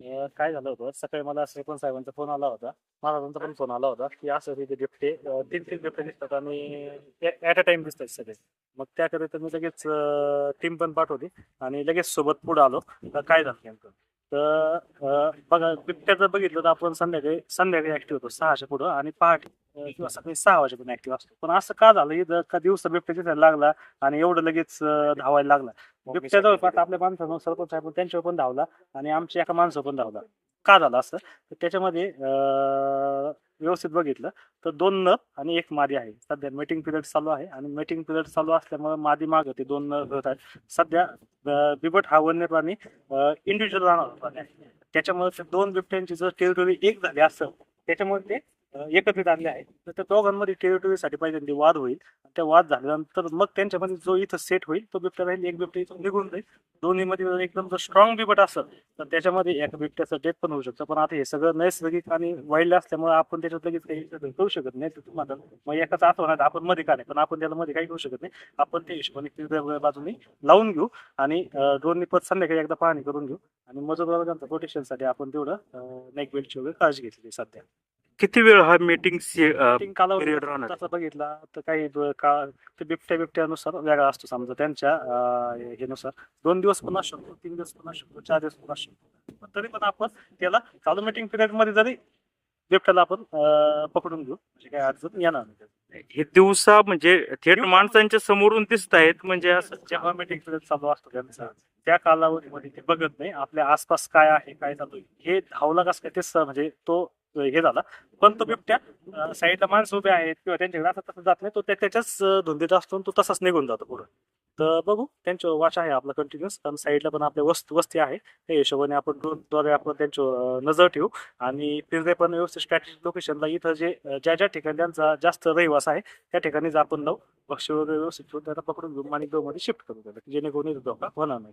अं, काय झालं होतं? सकाळी मला श्रीपन साहेबांचा फोन आला होता. महाराजांचा पण फोन आला होता की असं तिथे बिबटे अं, तीन तीन बिबटे दिसतात आणि ऍट अ टाइम दिसतात सगळे. मग त्याकरिता मी लगेच टीम पण पाठवली आणि लगेच सोबत पुढे आलो. तर काय झालं नेमकं? तर बघा बिबट्याचं बघितलं तर आपण संध्याकाळी संध्याकाळी ऍक्टिव्ह होतो सहाच्या पुढं आणि पहाटे किंवा सकाळी सहा वाजेपर्यंत ऍक्टिव्ह असतो. पण असं का झालं? इथं का दिवसा बिबट्या दिसायला लागला आणि एवढं लगेच धावायला लागला. बिबट्या जवळपास आपल्या माणसानं सरपंच साहेब त्यांच्यावर पण धावला आणि आमच्या एका माणसावर पण धावला. का झालं असं? त्याच्यामध्ये अं, व्यवस्थित बघितलं तर दोन नर आणि एक मादी आहे. सध्या मीटिंग पिरियड चालू आहे आणि मीटिंग पिरियड चालू असल्यामुळे मादी माग ते दोन नर होत आहेत. सध्या बिबट हा वन्य प्राणी इंडिव्हिज्युअल राहणार प्राणी आहे त्याच्यामुळे दोन बिबट्यांची जर टेरिटोरी एक झाली असं त्याच्यामुळे ते एकत्रित आणले आहे तर त्या दोघांमध्ये टेरिटोरीसाठी पहिल्यांदा वाद होईल. त्या वाद झाल्यानंतर मग त्यांच्यामध्ये जो इथं सेट होईल तो बिबट्या राहील एक बिबट्या इथून निघून जाईल. दोन्हीमध्ये जर एकदम जर स्ट्रॉंग बिबट असेल तर त्याच्यामध्ये एका बिबट्याचं डेथ पण होऊ शकतं. पण आता हे सगळं नैसर्गिक आणि वाईल्ड असल्यामुळे आपण त्याच्यात लगेच काही करू शकत. नाही तुम्हाला मग एकाच आठवणात आपण मध्ये का नाही? पण आपण त्याला मध्ये काही करू शकत नाही. आपण त्या हिशोबाने वेगवेगळ्या बाजूनी लावून घेऊ आणि दोन्ही पद संध्याकाळी एकदा पाहणी करून घेऊ. आणि मजूर प्रोटेक्शनसाठी आपण तेवढं नेक बेल्टची वगैरे काळजी घेतली सध्या. किती वेळ हा मीटिंग कालावधी period राहणार. तसा बघितला तर काही ब- का ते बिबट्या बिबट्यानुसार वेगळा असतो समजा त्यांच्या अं, हेनुसार दोन दिवस पण असू शकतो तीन दिवस पण असू शकतो चार दिवस पण असू शकतो पण तरी पण आपण त्याला चालू मीटिंग पिरियडमध्ये जरी बिबट्याला आपण अं, पकडून घेऊ म्हणजे काही अडचण येणार नाही. हे दिवसा म्हणजे थेट माणसांच्या समोरून दिसत आहेत म्हणजे असं जेव्हा मीटिंग पिरियड चालू असतो त्यांचा त्या कालावधीमध्ये ते बघत नाही आपल्या आसपास काय आहे काय चालू आहे हे धावला कसं काय ते म्हणजे तो हे झाला. पण तो बिबट्या साईडला माणसं उभे आहेत किंवा त्यांच्याकडे असं तसं जात नाही तो त्याच्याच धुंदीत असतो तो तसाच निघून जातो पुढे. तर बघू त्यांचं वाच आहे आपला कंटिन्युअस कारण साईडला पण आपल्या वस्त वस्ती आहे. त्या हिशोबाने आपण ड्रोनद्वारे आपण त्यांच्यावर नजर ठेवू. आणि पिंजरे पण व्यवस्थित स्ट्रॅटेजिक लोकेशनला इथं जे ज्या ज्या ठिकाणी त्यांचा जास्त रहिवास आहे त्या ठिकाणीच आपण लावू पक्षी वगैरे व्यवस्थित ठेवून त्यांना पकडून घेऊन माणिकमध्ये शिफ्ट करू त्याला जेणेकरून धोका होणार नाही.